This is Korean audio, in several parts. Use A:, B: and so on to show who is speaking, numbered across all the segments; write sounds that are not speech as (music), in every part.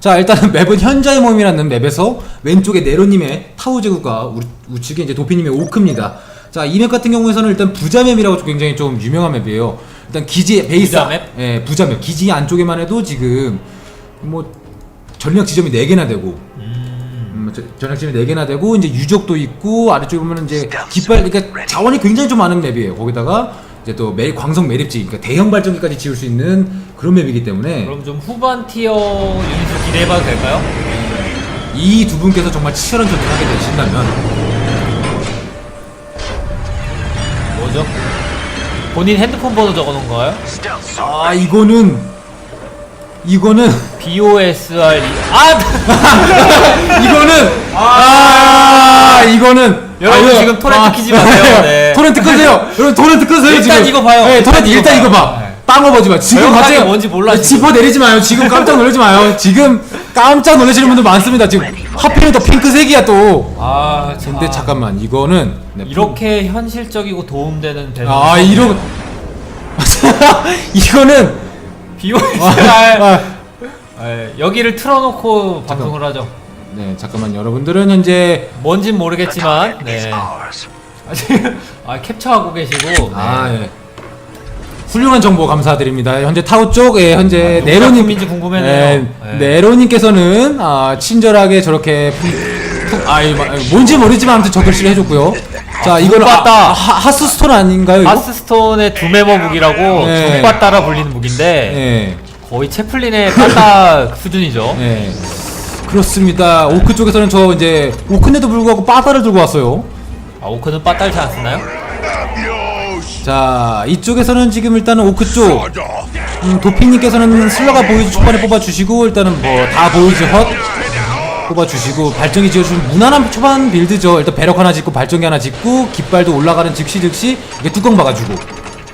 A: 자 일단은 (laughs) 맵은 현자의 몸이라는 맵에서 왼쪽에 네로님의 타워 제국과 우- 우측에 이제 도피님의 오크입니다. 자 이 맵 같은 경우에서는 일단 부자 맵이라고 굉장히 좀 유명한 맵이에요. 일단 기지 베이스
B: 부자 맵?
A: 예 부자 맵 기지 안쪽에만 해도 지금 뭐 전략 지점이 4 개나 되고 음, 저- 전략 지점이 4 개나 되고 이제 유적도 있고 아래쪽에 보면 이제 깃발 그러니까 자원이 굉장히 좀 많은 맵이에요. 거기다가 이제 또 매, 광석 매립지 그러니까 대형 발전기까지 지을 수 있는 그런 맵이기 때문에
B: 그럼 좀 후반 티어 유닛을 기대해봐도 될까요?
A: 이 두 분께서 정말 치열한 전쟁을 하게 되신다면
B: 뭐죠? 본인 핸드폰 번호 적어놓은 거예요?
A: 아 이거는 이거는
B: BOSR 아! (laughs)
A: 이거는 아 이거는
B: 여러분
A: 아, 이거-
B: 지금 토렌트 키지 마세요. (laughs) 네.
A: 토렌트 끄세요 여러분 토렌트 끄세요
B: 일단
A: 지금
B: 이거 봐요.
A: 네, 토렌트
B: 일단 이거. 봐 네.
A: 빵 먹어지 마. 지금 갑자기
B: 뭔지 몰라,
A: 네,
B: 지금.
A: 짚어 내리지 마요. 지금 깜짝 놀라지 마요. 지금 깜짝 놀라시는 분들 많습니다. 지금 하필 또 핑크색이야 또.
B: 아
A: 근데
B: 아,
A: 잠깐만 이거는 네,
B: 이렇게 현실적이고 도움되는 대선
A: 아 이러 (laughs) 이거는
B: BOSR
A: 아,
B: 예, 여기를 틀어놓고 방송을 하죠.
A: 네 잠깐만. 여러분들은 현재
B: 뭔진 모르겠지만 네. 아직 아 캡처하고 계시고 네.
A: 아 예. 훌륭한 정보 감사드립니다. 현재 타우 쪽, 예, 현재
B: 누구
A: 네로님,
B: 작품인지 궁금하네요.
A: 예,
B: 네.
A: 네로님께서는 아, 친절하게 저렇게 품- 품- 아, 이 마- 뭔지 모르지만 아무튼 저 글씨를 해줬고요. 자, 이걸
B: 봤다.
A: 아, 하, 하스스톤 아닌가요? 이거?
B: 하스스톤의 두메모 무기라고
A: 네.
B: 적바 따라 불리는 무기인데
A: 예,
B: 거의 채플린의 빠따 (laughs) 수준이죠
A: 예. 그렇습니다. 오크 쪽에서는 저 이제 오크인데도 불구하고 빠다를 들고 왔어요.
B: 아 오크는 빠따를 잘 안 쓰나요?
A: 자, 이쪽에서는 지금 일단은 오크 쪽, 음, 도피님께서는 슬러가 보이즈 초반에 뽑아주시고 일단은 뭐 다 보이즈 헛? 뽑아주시고 발전기 지어주신 무난한 초반 빌드죠. 일단 배럭 하나 짓고 발전기 하나 짓고 깃발도 올라가는 즉시 즉시 이게 뚜껑 박아주고.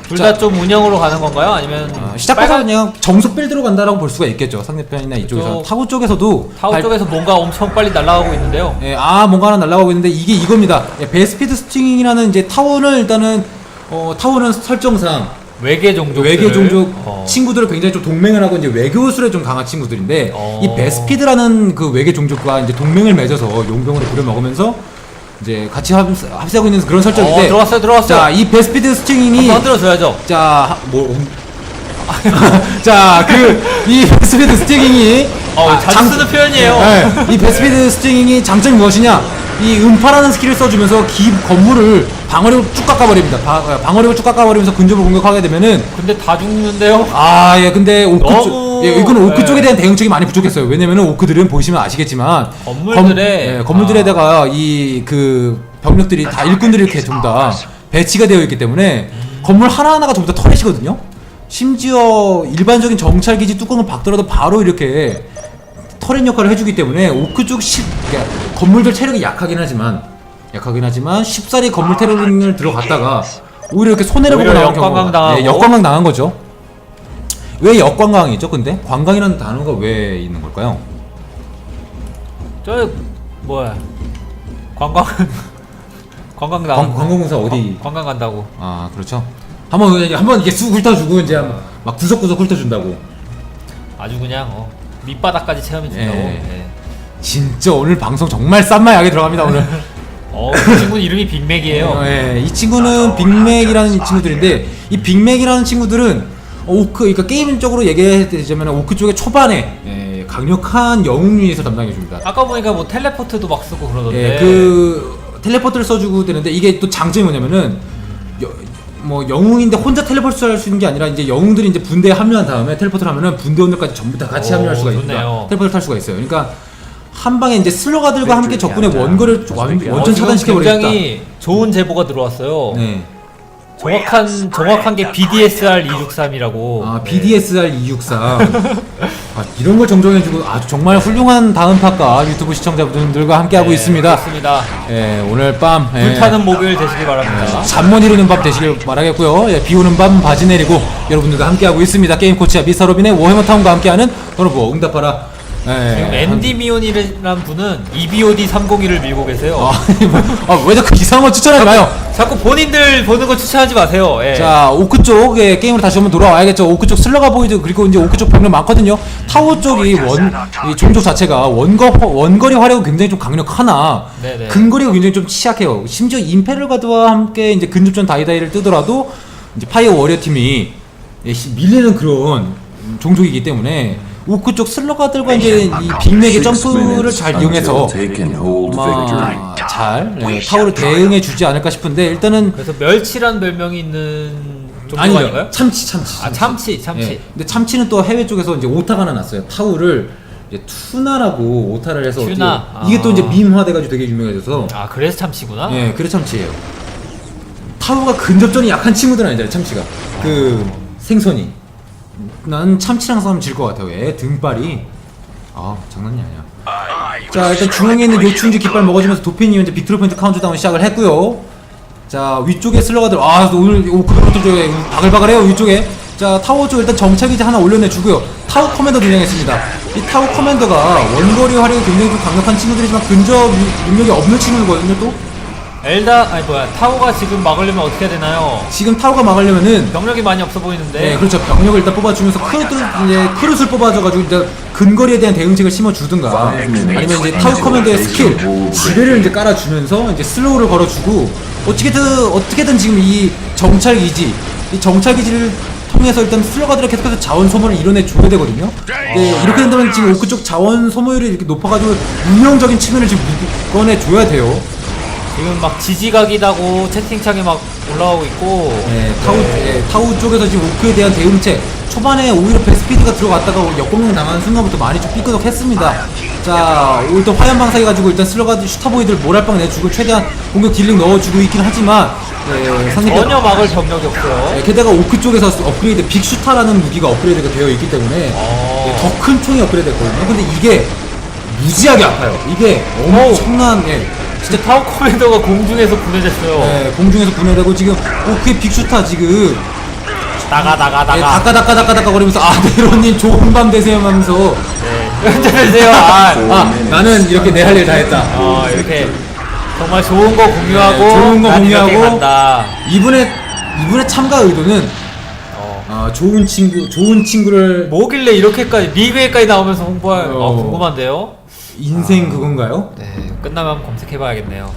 B: 둘
A: 자.
B: 다좀 운영으로 가는 건가요? 아니면
A: 어, 시작부터
B: 빨간
A: 그냥 정석 빌드로 간다라고 볼 수가 있겠죠. 상대편이나 이쪽에서.
B: 그쪽-
A: 타고 쪽에서도
B: 타워
A: 발-
B: 쪽에서 뭔가 엄청 빨리 날아가고 있는데요.
A: 예, 아 뭔가 하나 날아가고 있는데 이게 이겁니다. 예, 베스피드 스팅이라는 이제 타워는 일단은 어, 타워는 설정상
B: 외계 종족
A: 외계 종족
B: 어.
A: 친구들을 굉장히 좀 동맹을 하고 이제 외교술에 좀 강한 친구들인데
B: 어.
A: 이 베스피드라는 그 외계 종족과 이제 동맹을 맺어서 용병으로 부려먹으면서 이제 같이 합, 합세하고 있는 그런
B: 어
A: 설정인데
B: 들어왔어요 들어왔어요
A: 자이 베스피드 스팅이
B: 한번 흔들어줘야죠
A: 자, 뭐, 음. (laughs) 자, 그, 이 베스피드 스팅이.
B: 어,
A: 아,
B: 자주 쓰는 표현이에요
A: 네, 이 베스피드 스팅이 장점이 무엇이냐? 이 음파라는 스킬을 써주면서 기 건물을 방어력을 쭉 깎아버립니다. 바- 어, 방어력을 쭉 깎아버리면서 근접을 공격하게 되면은
B: 근데 다 죽는데요?
A: 아, 예, 근데 오크
B: 너무-
A: 쪽, 예, 이거는 오크
B: 네.
A: 쪽에 대한 대응책이 많이 부족했어요. 왜냐면은 오크들은 보시면 아시겠지만
B: 건물들에-
A: 검, 예, 건물들에다가 이 그 병력들이 다 일꾼들이 이렇게 좀 다 배치가 되어 있기 때문에 건물 하나하나가 전부 다 터렛이거든요. 심지어 일반적인 정찰 기지 뚜껑을 박더라도 바로 이렇게 터렛 역할을 해주기 때문에 오크 쪽 시, 그러니까 건물들 체력이 약하긴 하지만 약하긴 하지만 쉽사리 건물 테러링을 들어갔다가 오히려 이렇게 손해를 보고
B: 오히려
A: 나온 경우가
B: 역관광 당하고.
A: 예, 역관광 당한 거죠. 왜 역관광이죠? 근데 관광이라는 단어가 왜 있는 걸까요?
B: 저 뭐야 관광 (laughs) 관광 나
A: 관, 관광공사 어디?
B: 관광 간다고
A: 아 그렇죠. 한번 한번 이게 쑥 훑어주고 이제 막 구석구석 훑어준다고.
B: 아주 그냥 어, 밑바닥까지 체험해 준다고
A: 예.
B: 예.
A: 진짜 오늘 방송 정말 쌈마야게 들어갑니다 오늘. (laughs)
B: 어, 그 친구는 이름이 빅맥이에요
A: 어, 예, 이 친구는 빅맥이라는 이 친구들인데 이 빅맥이라는 친구들은 오크 그러니까 게임적으로 얘기하자면 오크 쪽에 초반에 예, 강력한 영웅 유닛을 담당해 줍니다.
B: 아까 보니까 뭐 텔레포트도 막 쓰고 그러던데
A: 예, 그 텔레포트를 써주고 되는데 이게 또 장점이 뭐냐면은 여, 뭐 영웅인데 혼자 텔레포트를 할 수 있는 게 아니라 이제 영웅들이 이제 분대에 합류한 다음에 텔레포트를 하면은 분대원들까지 전부 다 같이
B: 오,
A: 합류할 수가 있습니다.
B: 좋네요.
A: 텔레포트를 탈 수가 있어요. 그러니까 한 방에 이제 슬로가들과 함께 적군의
C: 야,
A: 원거리를 완,
B: 어,
A: 완전 차단시켜 버리겠다.
B: 굉장히 좋은 제보가 들어왔어요
A: 네.
B: 정확한 정확한 게 BDSR 263이라고
A: 아 BDSR 263. 아, 이런 걸 정정해주고 아주 정말 훌륭한 다음파과 유튜브 시청자분들과 함께하고 있습니다.
B: 네, 그렇습니다
A: 예, 오늘 밤 예,
B: 불타는 목요일 되시길 바랍니다
A: 잠못 이루는 밤 되시길 바라겠고요. 예, 비 오는 밤 바지 내리고 여러분들과 함께하고 있습니다. 게임 코치와 미스터 로빈의 워해머 타운과 함께하는 여러분 응답하라 네.
B: 지금 앤디 미온이라는 분은 EBOD 301을 밀고 계세요.
A: 아, (laughs) 아, 왜 자꾸 이상한 거 추천하지 마요.
B: 자꾸 본인들 보는 거 추천하지 마세요. 예.
A: 자 오크 쪽의 게임으로 다시 한번 돌아와야겠죠 오크 쪽 슬러가 보이드 그리고 이제 오크 쪽 병력 많거든요 타워 쪽이 원 이 종족 자체가 원거 원거리 화력은 굉장히 좀 강력하나
B: 네네.
A: 근거리가 굉장히 좀 취약해요 심지어 임페르 가드와 함께 이제 근접전 다이다이를 뜨더라도 이제 파이어 워리어 팀이 예, 시- 밀리는 그런 종족이기 때문에 오크 쪽 슬러가들과 이제 이 빅맥의 점프를 잘 이용해서 아마 잘 예, 타워를 대응해 주지 않을까 싶은데 일단은
B: 그래서 멸치란 별명이 있는 종족
A: 아니요
B: 아닌가요?
A: 참치 참치
B: 아 참치 참치.
A: 예. 근데 참치는 또 해외 쪽에서 이제 오타가 하나 났어요. 타우를 이제 투나라고 오타를 해서
B: 튜나.
A: 어떻게- 이게 또 이제
B: 아.
A: 밈화돼가지고 되게 유명해져서
B: 아 그래서 참치구나.
A: 예, 그래 참치예요. 타우가 근접전이 약한 친구들은 아니잖아요, 참치가. 그 생선이. 난 참치랑 싸우면 질 것 같아요. 얘 등발이. 아 장난이 아니야. 자 일단 중앙에 있는 요충지 깃발 먹어주면서 도피님 이제 빅토르 포인트 카운트다운 시작을 했고요. 자 위쪽에 슬러가들. 아 오늘 오크로트 쪽에 바글바글해요 위쪽에. 자 타워 쪽 일단 정찰기지 하나 올려내 주고요. 타워 커맨더 등장했습니다. 이 타워 커맨더가 원거리 활용이 굉장히 좀 강력한 친구들이지만 근접 능- 능력이 없는 친구거든요 또
B: 엘다 아니 뭐야 타워가 지금 막으려면 어떻게 해야 되나요?
A: 지금 타워가 막으려면은
B: 병력이 많이 없어 보이는데.
A: 네, 그렇죠. 병력을 일단 뽑아주면서 크루트 이제 크루트를 뽑아줘가지고 이제 근거리에 대한 대응책을 심어주든가 아니면 이제 타워 커맨더의 스킬 지뢰를 이제 깔아주면서 이제 슬로우를 걸어주고 어떻게든 어떻게든 지금 이 정찰 기지 이 정찰 기지를 통해서 일단 슬러가들을 계속해서 자원 소모를 이뤄내 줘야 되거든요. 네, 이렇게 된다면 지금 오크 쪽 자원 소모율이 이렇게 높아가지고 운영적인 측면을 지금 꺼내 줘야 돼요.
B: 지금 막 지지각이다고 채팅창에 막 올라오고 있고.
A: 네, 타우, 예, 타우 쪽에서 지금 오크에 대한 대응책 초반에 오히려 베스피드가 들어갔다가 역공룡 당하는 순간부터 많이 좀 삐끄덕했습니다 자 일단 화염 방사 해 가지고 일단 슬러가드 슈터보이들 모랄빵 내주고 최대한 공격 딜링 넣어주고 있긴 하지만 예, 상대가
B: 전혀 막을 병력이 없어요.
A: 예, 게다가 오크 쪽에서 업그레이드 빅슈타라는 무기가 업그레이드가 되어 있기 때문에
B: 어.
A: 더큰 총이 업그레이드 됐거든요 근데 이게 무지하게 아파요 이게 엄청난 예,
B: 진짜 타워 커맨더가 공중에서 분해졌어요.
A: 예, 공중에서 분해되고 지금 오크의 빅슈타 지금
B: 나가 나가
A: 예,
B: 나가.
A: 닦아 닦아 닦아 닦아 거리면서 아 네로님 좋은 밤 되세요 하면서
B: 네. 한잔하세요. 아,
A: 아 나는 이렇게 내 할 일 다 했다
B: 어, 이렇게 정말 좋은 거 공유하고
A: 네, 좋은 거
B: 난 이렇게
A: 공유하고.
B: 간다.
A: 이분의 이분의 참가 의도는
B: 어.
A: 아 좋은 친구 좋은 친구를
B: 뭐길래 이렇게까지 리그에까지 나오면서 홍보할 어,
A: 어.
B: 궁금한데요.
A: 인생 그건가요?
B: 네, 끝나면 검색해봐야겠네요.